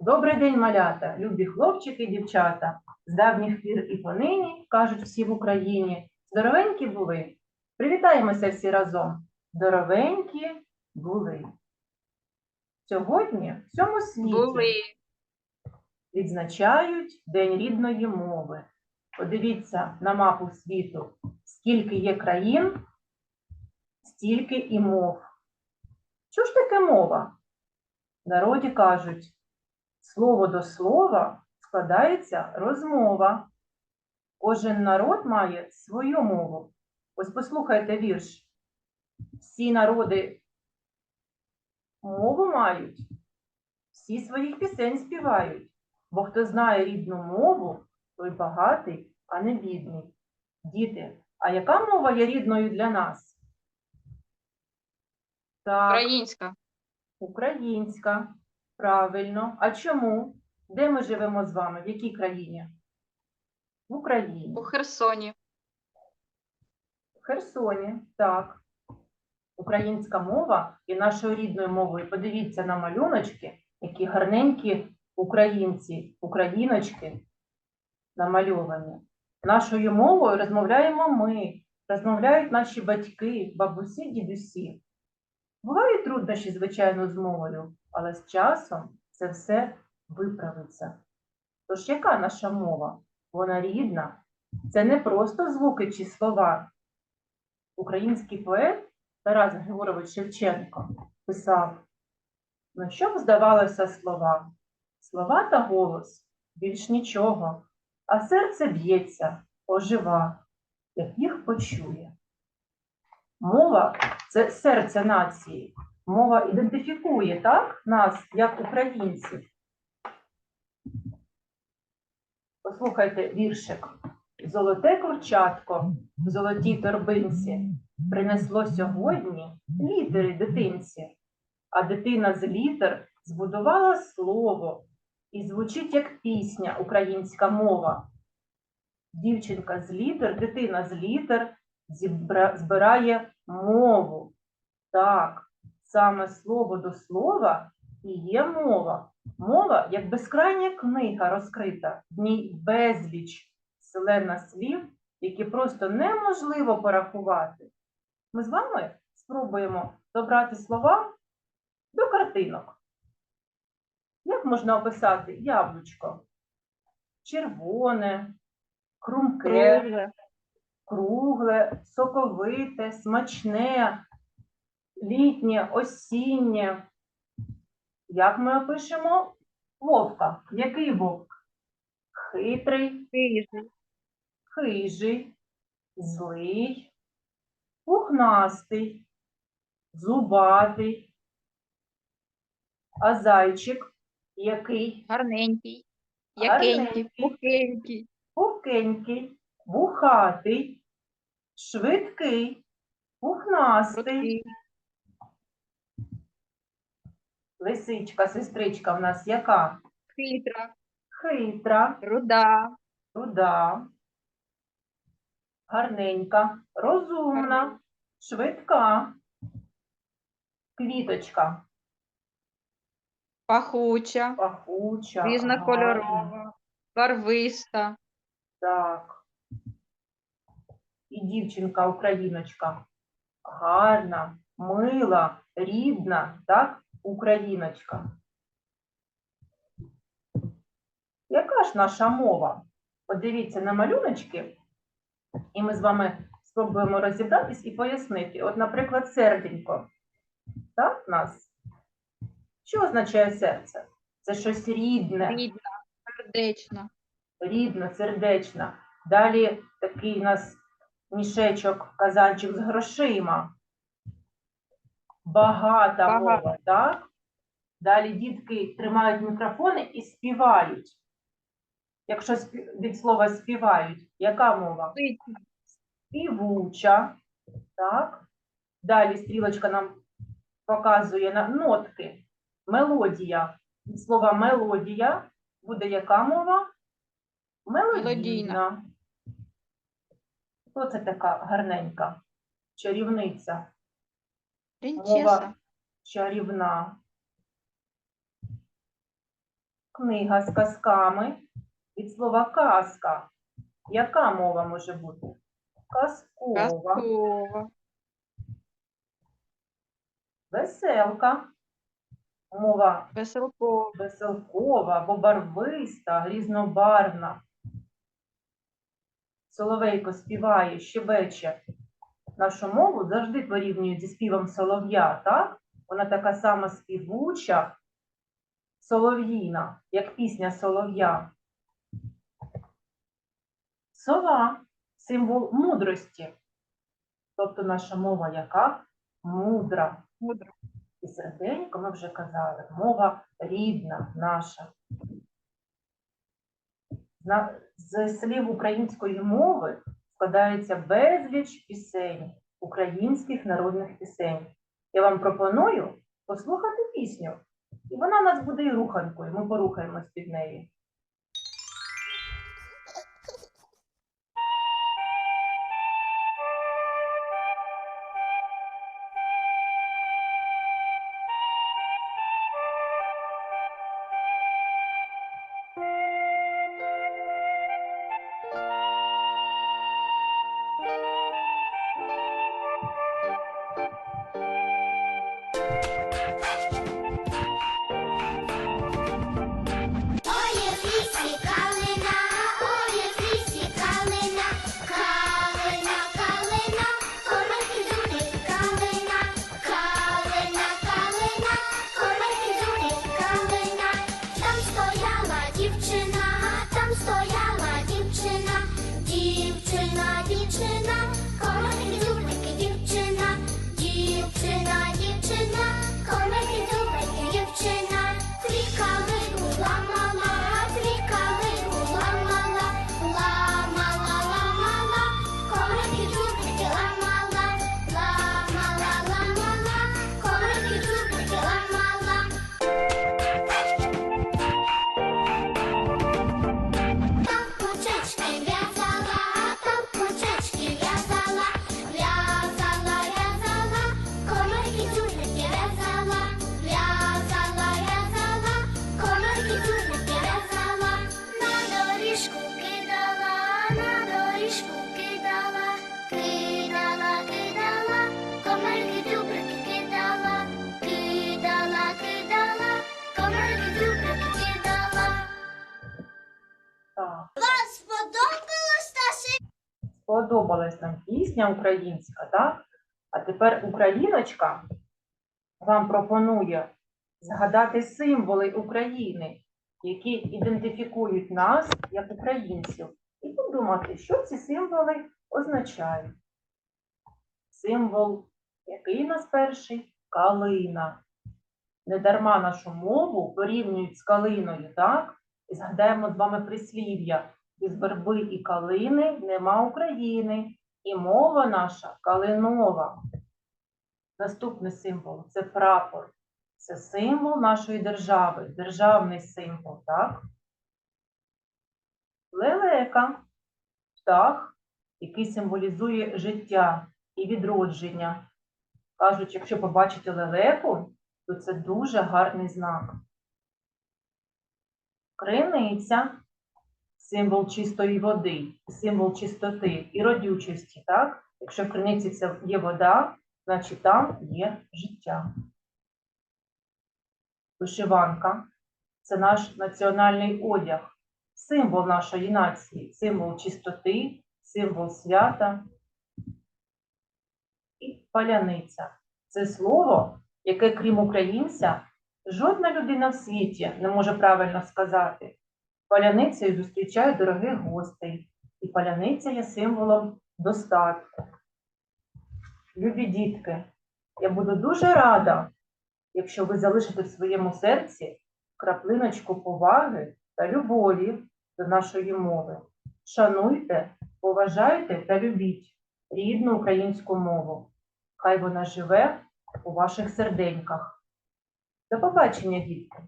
Добрий день, малята, любі хлопчики і дівчата. З давніх пір і понині, кажуть всі в Україні, здоровенькі були. Привітаємося всі разом. Здоровенькі були. Сьогодні в всьому світі Були. відзначають День рідної мови. Подивіться на мапу світу, скільки є країн, стільки і мов. Що ж таке мова? В народі кажуть, слово до слова складається розмова. Кожен народ має свою мову. Ось послухайте вірш. Всі народи мову мають, всі своїх пісень співають. Бо хто знає рідну мову, той багатий, а не бідний. Діти, а яка мова є рідною для нас? Так, Українська. українська. Правильно. А чому? Де ми живемо з вами? В якій країні? В Україні. У Херсоні. В Херсоні, так. Українська мова є нашою рідною мовою. Подивіться на малюночки, які гарненькі українці, україночки намальовані. Нашою мовою розмовляємо ми, розмовляють наші батьки, бабусі, дідусі. Бувають труднощі, звичайно, з мовою, але з часом це все виправиться. Тож яка наша мова? Вона рідна. Це не просто звуки чи слова. Український поет Тарас Григорович Шевченко писав: ну що б здавалося слова? Слова та голос більш нічого, а серце б'ється, ожива, як їх почує. Мова це серце нації. Мова ідентифікує так, нас як українців. Послухайте віршик. Золоте курчатко в золотій торбинці принесло сьогодні літери дитинці, а дитина з літер збудувала слово і звучить як пісня українська мова. Дівчинка з літер, дитина з літер збирає мову. Так, саме слово до слова і є мова. Мова як безкрайня книга розкрита, в ній безліч селена слів, які просто неможливо порахувати. Ми з вами спробуємо добрати слова до картинок. Як можна описати яблучко? Червоне, хрумке, Кругле. соковите, смачне, літнє, осіннє. Як ми опишемо вовка? Який вовк? Хитрий, Хижий. хижий, злий, пухнастий, зубатий. А зайчик який? Гарненький. Гарненький. Пухенький. Пухенький, вухатий, швидкий, пухнастий. Лисичка, сестричка в нас яка? Хитра. Хитра, Руда. руда, гарненька, розумна, швидка, квіточка, Пахуча. пахуча. Різнокольорова. Барвиста. Так. І дівчинка, україночка. Гарна, мила, рідна, так, україночка. Яка ж наша мова? Подивіться на малюночки, і ми з вами спробуємо розібратись і пояснити. От, наприклад, серденько. Так, нас? Що означає серце? Це щось рідне Рідна. Сердечна. рідна, сердечна. Далі такий у нас мішечок, казанчик з грошима. Багата мова, так? Далі дітки тримають мікрофони і співають. Якщо від слова співають, яка мова? Співуча. Так? Далі стрілочка нам показує на нотки. Мелодія. Від слова мелодія буде яка мова? Мелодійна. Мелодійна. Хто це така гарненька? Чарівниця. Принцеса. Чарівна. книга з казками від слова казка. Яка мова може бути? Казкова, Казкова. веселка, мова Веселкова. веселкова або барвиста, різнобарвна. Соловейко співає, щебече. Нашу мову завжди порівнюють зі співом солов'я, так? Вона така сама співуча, солов'їна, як пісня солов'я. Сова символ мудрості. Тобто наша мова яка? Мудра. Мудра. І серденько ми вже казали, мова рідна наша. На- З слів української мови складається безліч пісень, українських народних пісень. Я вам пропоную послухати пісню. І вона нас буде і руханкою, ми порухаємось під нею. Сподобалась нам пісня українська, так? А тепер Україночка вам пропонує згадати символи України, які ідентифікують нас як українців, і подумати, що ці символи означають. Символ, який нас перший? Калина. Недарма нашу мову порівнюють з калиною, так? І згадаємо з вами прислів'я. Без верби і калини нема України, і мова наша калинова. Наступний символ це прапор. Це символ нашої держави, державний символ, так? Лелека птах, який символізує життя і відродження. Кажуть, якщо побачите лелеку, то це дуже гарний знак. Криниця символ чистої води, символ чистоти і родючості, так? Якщо в криниці є вода, значить там є життя. Вишиванка це наш національний одяг, символ нашої нації, символ чистоти, символ свята. І паляниця це слово, яке, крім українця, жодна людина в світі не може правильно сказати. Паляницею зустрічають дорогих гостей, і паляниця є символом достатку. Любі дітки, я буду дуже рада, якщо ви залишите в своєму серці краплиночку поваги та любові до нашої мови. Шануйте, поважайте та любіть рідну українську мову. Хай вона живе у ваших серденьках. До побачення, дітки!